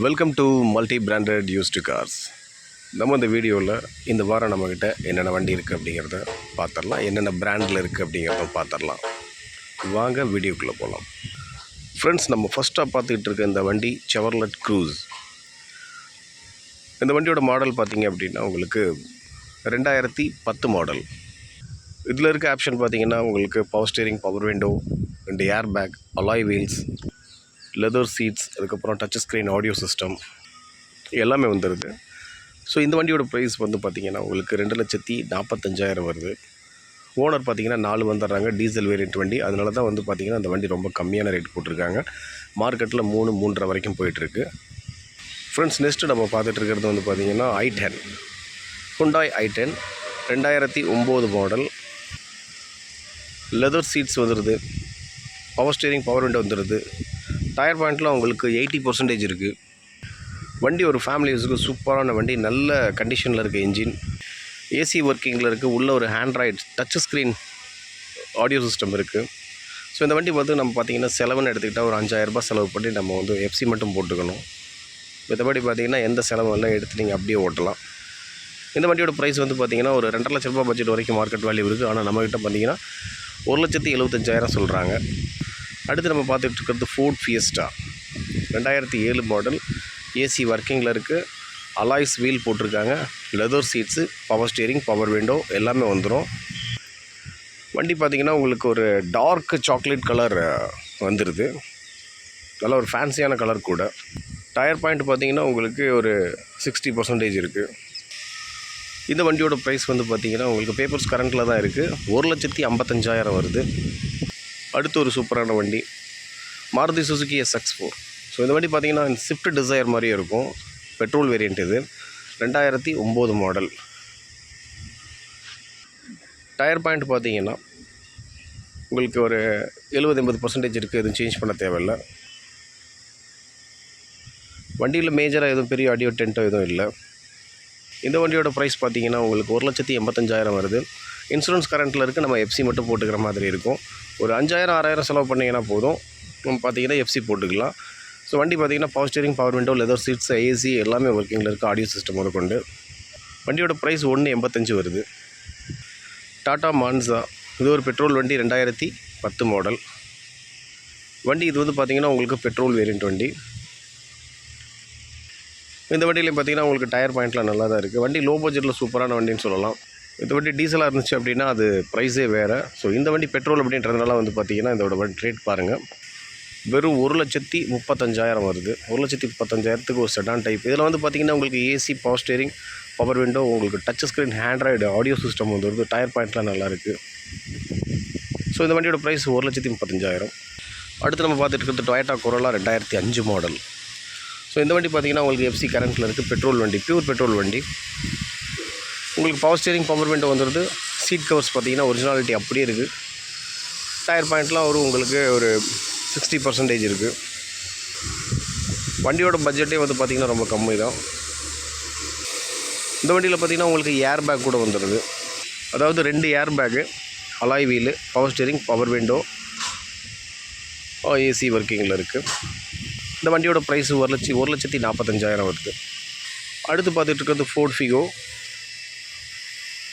Welcome to multi branded used cars நம்ம இந்த வீடியோவில் இந்த வாரம் நம்மக்கிட்ட என்னென்ன வண்டி இருக்குது அப்படிங்கிறத பார்த்துடலாம். என்னென்ன பிராண்டில் இருக்குது அப்படிங்கிறத பார்த்துடலாம். வாங்க வீடியோக்குள்ளே போகலாம் ஃப்ரெண்ட்ஸ் நம்ம ஃபஸ்ட்டாக பார்த்துக்கிட்டு இருக்க இந்த வண்டி செவர்லட் க்ரூஸ் இந்த வண்டியோட மாடல் பார்த்தீங்க அப்படின்னா உங்களுக்கு ரெண்டாயிரத்தி பத்து மாடல் இதில் இருக்க ஆப்ஷன் பார்த்தீங்கன்னா உங்களுக்கு பவர் ஸ்டீரிங் பவர் விண்டோ ரெண்டு air bag alloy wheels leather seats அதுக்கப்புறம் டச் ஸ்க்ரீன் ஆடியோ சிஸ்டம் எல்லாமே வந்துடுது ஸோ இந்த வண்டியோட ப்ரைஸ் வந்து பார்த்திங்கன்னா உங்களுக்கு ரெண்டு லட்சத்தி நாற்பத்தஞ்சாயிரம் வருது. ஓனர் பார்த்திங்கன்னா நாலு வந்துடுறாங்க டீசல் வேரியன்ட் வண்டி. அதனால தான் வந்து பார்த்திங்கன்னா அந்த வண்டி ரொம்ப கம்மியான ரேட் போட்டிருக்காங்க. மார்க்கெட்டில் மூணு மூன்றரை வரைக்கும் போயிட்டுருக்கு. ஃப்ரெண்ட்ஸ் நெக்ஸ்ட்டு நம்ம பார்த்துட்டு இருக்கிறது வந்து பார்த்திங்கன்னா I ten Hyundai I ten ரெண்டாயிரத்தி ஒம்பது மாடல் லெதர் சீட்ஸ் வந்துடுது பவர் ஸ்டீரிங் பவர் விண்டோ வந்துடுது டயர் பாயிண்ட்டில் உங்களுக்கு எயிட்டி பர்சன்டேஜ் இருக்குது வண்டி ஒரு ஃபேமிலி யூஸுக்கு சூப்பரான வண்டி நல்ல கண்டிஷனில் இருக்குது இன்ஜின் ஏசி ஒர்க்கிங்கில் இருக்குது உள்ள ஒரு android touch screen audio system இருக்குது ஸோ இந்த வண்டி பார்த்து நம்ம பார்த்திங்கன்னா செலவுன்னு எடுத்துக்கிட்டால் ஒரு அஞ்சாயிரரூபா செலவு பண்ணி நம்ம வந்து எஃப்சி மட்டும் போட்டுக்கணும். மற்றபடி பார்த்திங்கன்னா எந்த செலவும் எல்லாம் எடுத்து நீங்கள் அப்படியே ஓட்டலாம். இந்த வண்டியோட ப்ரைஸ் வந்து பார்த்திங்கன்னா ஒரு ரெண்டரை லட்ச ரூபா பட்ஜெட் வரைக்கும் மார்க்கெட் வேல்யூ இருக்குது ஆனால் நம்மக்கிட்ட பார்த்தீங்கன்னா ஒரு லட்சத்தி எழுபத்தஞ்சாயிரம் சொல்கிறாங்க அடுத்து நம்ம பார்த்துட்டு இருக்கிறது ஃபோர்ட் ஃபியஸ்டா ரெண்டாயிரத்தி ஏழு மாடல் ஏசி ஒர்க்கிங்கில் இருக்குது அலாய்ஸ் வீல் போட்டிருக்காங்க. Leather seats power steering power window எல்லாமே வந்துடும் வண்டி பார்த்திங்கன்னா உங்களுக்கு ஒரு டார்க் சாக்லேட் கலர் வந்துடுது நல்ல ஒரு ஃபேன்சியான கலர் கூட. டயர் பாயிண்ட் பார்த்திங்கன்னா உங்களுக்கு ஒரு சிக்ஸ்டி பர்சன்டேஜ் இருக்குது இந்த வண்டியோட ப்ரைஸ் வந்து பார்த்தீங்கன்னா உங்களுக்கு பேப்பர்ஸ் கரண்ட்டில் தான் இருக்குது ஒரு லட்சத்தி ஐம்பத்தஞ்சாயிரம் வருது. அடுத்து ஒரு சூப்பரான வண்டி. Maruti Suzuki SX four so இந்த வண்டி பார்த்தீங்கன்னா ஸ்விஃப்ட் டிசையர் மாதிரியே இருக்கும். பெட்ரோல் வேரியண்ட் இது. ரெண்டாயிரத்தி ஒம்பது மாடல் டயர் பாயிண்ட் பார்த்தீங்கன்னா உங்களுக்கு ஒரு எழுபது எண்பது பர்சன்டேஜ் இருக்குது எதுவும் சேஞ்ச் பண்ண தேவையில்லை. வண்டியில் மேஜராக எதுவும் பெரிய ஆடியோ டென்ட்டோ எதுவும் இல்லை. இந்த வண்டியோட ப்ரைஸ் பார்த்தீங்கன்னா உங்களுக்கு ஒரு லட்சத்தி எண்பத்தஞ்சாயிரம் வருது. இன்சூரன்ஸ் கரண்ட்டில் இருக்குது நம்ம எஃப்சி மட்டும் போட்டுக்கிற மாதிரி இருக்கும். ஒரு அஞ்சாயிரம் ஆறாயிரம் செலவு பண்ணிங்கன்னா போதும். நம்ம பார்த்தீங்கன்னா எஃப்சி போட்டுக்கலாம். ஸோ வண்டி பார்த்தீங்கன்னா power steering power window leather seats AC எல்லாமே ஒர்க்கிங்கில் இருக்குது ஆடியோ சிஸ்டம் முதற்கொண்டு. வண்டியோட ப்ரைஸ் ஒன்று எண்பத்தஞ்சு வருது. டாட்டா மான்சா இது ஒரு பெட்ரோல் வண்டி ரெண்டாயிரத்தி பத்து மாடல் வண்டி இது வந்து பார்த்திங்கன்னா உங்களுக்கு பெட்ரோல் வேரியண்ட் வண்டி. இந்த வண்டியிலையும் பார்த்தீங்கன்னா உங்களுக்கு டயர் பாயிண்ட்லாம் நல்லா தான் இருக்குது வண்டி லோ பட்ஜெட்டில் சூப்பரான வண்டின்னு சொல்லலாம். இந்த வண்டி டீசலாக இருந்துச்சு அப்படின்னா அது ப்ரைஸே வேறு. ஸோ இந்த வண்டி பெட்ரோல் அப்படின்றதுனால வந்து பார்த்திங்கன்னா இதோட வண்டி ரேட் பாருங்கள் வெறும் ஒரு லட்சத்தி முப்பத்தஞ்சாயிரம் வருது. ஒரு லட்சத்தி முப்பத்தஞ்சாயிரத்துக்கு ஒரு செடான் டைப் இதில் வந்து பார்த்தீங்கன்னா உங்களுக்கு AC power steering power window உங்களுக்கு touch screen android audio system வந்து வருது. டயர் பாயிண்ட்லாம் நல்லா இருக்குது ஸோ இந்த வண்டியோட ப்ரைஸ் ஒரு லட்சத்தி முப்பத்தஞ்சாயிரம். அடுத்து நம்ம பார்த்துட்டு இருக்கிறது டொயட்டா கொரோலா ரெண்டாயிரத்தி அஞ்சு மாடல் ஸோ இந்த வண்டி பார்த்தீங்கன்னா உங்களுக்கு எஃப்சி கரண்ட்டில் இருக்குது பெட்ரோல் வண்டி பியூர் பெட்ரோல் வண்டி. உங்களுக்கு பவர் ஸ்டீரிங் பவர் விண்டோ வந்துடுது சீட் கவர்ஸ் பார்த்தீங்கன்னா ஒரிஜினாலிட்டி அப்படியே இருக்குது டயர் பாயிண்ட்லாம் ஒரு உங்களுக்கு ஒரு சிக்ஸ்டி பர்சன்டேஜ் இருக்குது வண்டியோட பட்ஜெட்டே வந்து பார்த்திங்கன்னா ரொம்ப கம்மி தான் இந்த வண்டியில் பார்த்திங்கன்னா உங்களுக்கு ஏர் பேக் கூட வந்துடுது அதாவது ரெண்டு air bag alloy wheel power steering power window AC ஒர்க்கிங்கில் இருக்குது இந்த வண்டியோட ப்ரைஸ் ஒரு லட்சத்தி ஒரு லட்சத்தி நாற்பத்தஞ்சாயிரம் வருது அடுத்து பார்த்துட்டு இருக்கிறது ஃபோர்ட் ஃபிகோ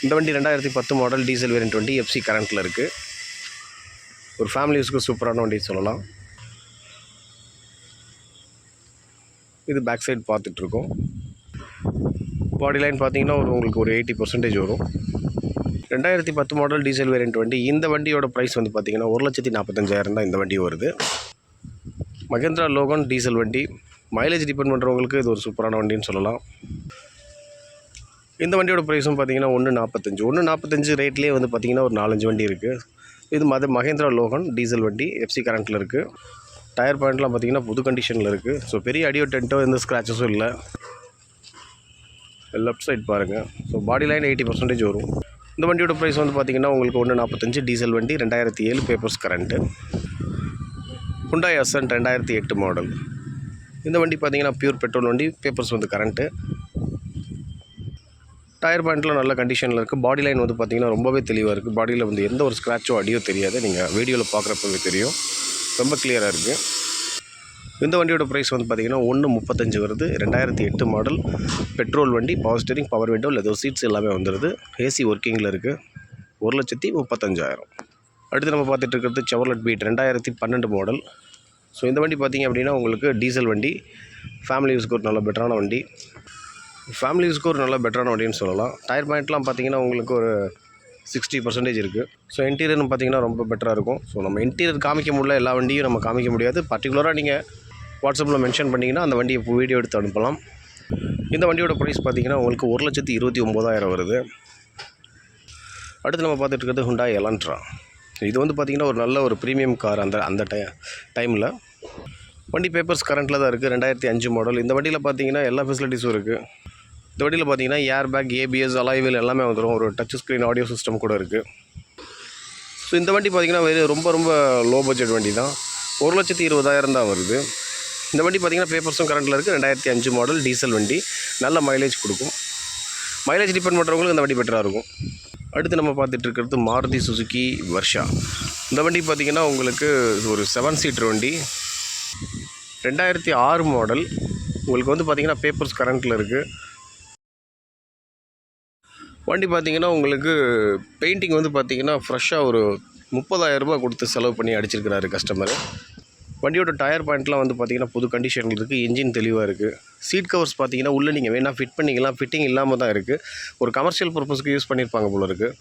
இந்த வண்டி ரெண்டாயிரத்தி பத்து மாடல் டீசல் வேரியன்ட் வண்டி எஃப்சி கரண்ட்டில் இருக்குது ஒரு ஃபேமிலி யூஸ்க்கு சூப்பரான வண்டி சொல்லலாம். இது பேக் சைடு பார்த்துட்ருக்கோம். பாடி லைன் பார்த்தீங்கன்னா ஒரு உங்களுக்கு ஒரு எயிட்டி பர்சன்டேஜ் வரும். ரெண்டாயிரத்தி பத்து மாடல் டீசல் வேரியன்ட் வண்டி இந்த வண்டியோட ப்ரைஸ் வந்து பார்த்திங்கன்னா ஒரு லட்சத்தி நாற்பத்தஞ்சாயிரம் தான் இந்த வண்டி வருது. மகேந்திரா லோகன் டீசல் வண்டி. மைலேஜ் டிபெண்ட் பண்ணுறவங்களுக்கு இது ஒரு சூப்பரான வண்டின்னு சொல்லலாம். இந்த வண்டியோட ப்ரைஸும் பார்த்தீங்கன்னா ஒன்று நாற்பத்தஞ்சு ஒன்று நாற்பத்தஞ்சு ரேட்லேயே வந்து பார்த்திங்கன்னா ஒரு நாலஞ்சு வண்டி இருக்குது இது மத மகேந்திரா லோகன் டீசல் வண்டி எஃப்சி கரண்ட்டில் இருக்குது டயர் பாயிண்ட்லாம் பார்த்தீங்கன்னா புது கண்டிஷனில் இருக்குது ஸோ பெரிய அடியோ டென்ட்டோ எந்த ஸ்க்ராச்சஸும் இல்லை. லெஃப்ட் சைட் பாருங்கள் so body line eighty percentage வரும். இந்த வண்டியோட ப்ரைஸ் வந்து பார்த்திங்கன்னா உங்களுக்கு ஒன்று நாற்பத்தஞ்சு டீசல் வண்டி ரெண்டாயிரத்தி ஏழு பேப்பர்ஸ் கரண்ட்டு ஹுண்டாய் அசன்ட் ரெண்டாயிரத்தி எட்டு மாடல் இந்த வண்டி பார்த்தீங்கன்னா ப்யூர் பெட்ரோல் வண்டி பேப்பர்ஸ் வந்து கரண்ட்டு டயர் பாயிண்ட்லாம் நல்ல கண்டிஷனில் இருக்குது பாடி லைன் வந்து பார்த்திங்கன்னா ரொம்பவே தெளிவாக இருக்குது பாடியில் வந்து எந்த ஒரு ஸ்க்ராச்சோ அடியோ தெரியாது. நீங்கள் வீடியோவில் பார்க்குறப்பவே தெரியும். ரொம்ப கிளியராக இருக்குது இந்த வண்டியோட ப்ரைஸ் வந்து பார்த்திங்கன்னா ஒன்று முப்பத்தஞ்சு வருது. ரெண்டாயிரத்தி எட்டு மாடல் பெட்ரோல் வண்டி power steering power window leather seats எல்லாமே வந்துடுது ஏசி ஒர்க்கிங்கில் இருக்குது ஒரு லட்சத்தி முப்பத்தஞ்சாயிரம். அடுத்து நம்ம பார்த்துட்டு இருக்கிறது செவர்லட் பீட் ரெண்டாயிரத்தி பன்னெண்டு மாடல் ஸோ இந்த வண்டி பார்த்திங்க அப்படின்னா உங்களுக்கு டீசல் வண்டி ஃபேமிலி யூஸ்க்கு ஒரு நல்ல பெட்டரான வண்டி. ஃபேமிலிஸ்க்கு ஒரு நல்ல பெட்டரான வண்டின்னு சொல்லலாம். டயர் பாயிண்ட்லாம் பார்த்தீங்கன்னா உங்களுக்கு ஒரு சிக்ஸ்டி பர்சன்டேஜ் இருக்குது ஸோ இன்டீரியர்னு பார்த்தீங்கன்னா ரொம்ப பெட்டராக இருக்கும். ஸோ நம்ம இன்டீரியர் காமிக்க முடியல எல்லா வண்டியும் நம்ம காமிக்க முடியாது. பர்டிகுலராக நீங்கள் வாட்ஸ்அப்பில் மென்ஷன் பண்ணிங்கன்னா அந்த வண்டியை வீடியோ எடுத்து அனுப்பலாம். இந்த வண்டியோட ப்ரைஸ் பார்த்தீங்கன்னா உங்களுக்கு ஒரு லட்சத்தி இருபத்தி ஒம்போதாயிரம் வருது. அடுத்து நம்ம பார்த்துட்டு இருக்கிறது ஹுண்டாய் எலான்ட்ரா இது வந்து பார்த்திங்கன்னா ஒரு நல்ல ஒரு ப்ரீமியம் கார் அந்த அந்த டை டைமில் வண்டி பேப்பர்ஸ் கரண்ட்டில் தான் இருக்குது ரெண்டாயிரத்தி அஞ்சு மாடல் இந்த வண்டியில் பார்த்தீங்கன்னா எல்லா ஃபெசிலிட்டிஸும் இருக்குது இந்த வண்டியில் பார்த்தீங்கன்னா ஏர் பேக் ஏபிஎஸ் அலாய்வில் எல்லாமே வந்துடும் ஒரு டச் ஸ்க்ரீன் ஆடியோ சிஸ்டம் கூட இருக்குது ஸோ இந்த வண்டி பார்த்தீங்கன்னா வெறும் ரொம்ப ரொம்ப லோ பட்ஜெட் வண்டி தான் ஒரு லட்சத்தி இருபதாயிரம் தான் வருது. இந்த வண்டி பார்த்தீங்கன்னா பேப்பர்ஸும் கரண்ட்டில் இருக்குது ரெண்டாயிரத்தி அஞ்சு மாடல் டீசல் வண்டி. நல்ல மைலேஜ் கொடுக்கும். மைலேஜ் டிபெண்ட் பண்ணுறவங்களுக்கு இந்த வண்டி பெட்டராக இருக்கும். அடுத்து நம்ம பார்த்துட்டு இருக்கிறது மாருதி சுசுக்கி வர்ஷா இந்த வண்டி பார்த்தீங்கன்னா உங்களுக்கு ஒரு செவன் சீட்டர் வண்டி. ரெண்டாயிரத்தி ஆறு மாடல் உங்களுக்கு வந்து பார்த்திங்கன்னா பேப்பர்ஸ் கரண்ட்டில் இருக்குது வண்டி பார்த்தீங்கன்னா உங்களுக்கு பெயிண்டிங் வந்து பார்த்தீங்கன்னா ஃப்ரெஷ்ஷாக ஒரு முப்பதாயிரம் ரூபாய் கொடுத்து செலவு பண்ணி அடிச்சிருக்கிறாரு கஸ்டமர் வண்டியோட டயர் பாயிண்ட்லாம் வந்து பார்த்திங்கன்னா புது கண்டிஷனில் இருக்குது இன்ஜின் தெளிவாக இருக்குது சீட் கவர்ஸ் பார்த்தீங்கன்னா உள்ளே நீங்கள் வேணால் ஃபிட் பண்ணிக்கலாம். ஃபிட்டிங் இல்லாமல் தான் இருக்குது ஒரு கமர்ஷியல் பர்பஸ்க்கு யூஸ் பண்ணியிருப்பாங்க போல இருக்குது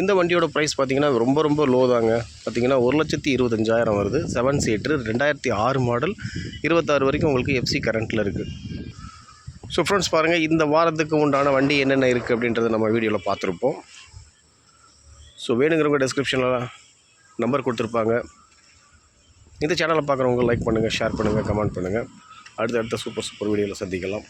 இந்த வண்டியோட ப்ரைஸ் பார்த்தீங்கன்னா ரொம்ப ரொம்ப லோ தாங்க. பார்த்தீங்கன்னா ஒரு லட்சத்தி இருபத்தஞ்சாயிரம் வருது. செவன் சீட்ரு ரெண்டாயிரத்தி ஆறு மாடல் இருபத்தாறு வரைக்கும் உங்களுக்கு எஃப்சி கரண்ட்டில் இருக்குது ஸோ ஃப்ரெண்ட்ஸ் பாருங்கள் இந்த வாரத்துக்கு உண்டான வண்டி என்னென்ன இருக்குது அப்படின்றத நம்ம வீடியோவில் பார்த்துருப்போம். ஸோ வேணுங்கிறவங்க டிஸ்கிரிப்ஷனில் நம்பர் கொடுத்துருப்பாங்க. இந்த சேனலை பார்க்குறவங்க லைக் பண்ணுங்கள் ஷேர் பண்ணுங்கள் கமெண்ட் பண்ணுங்கள் அடுத்த அடுத்த சூப்பர் சூப்பர் வீடியோவில் சந்திக்கலாம்.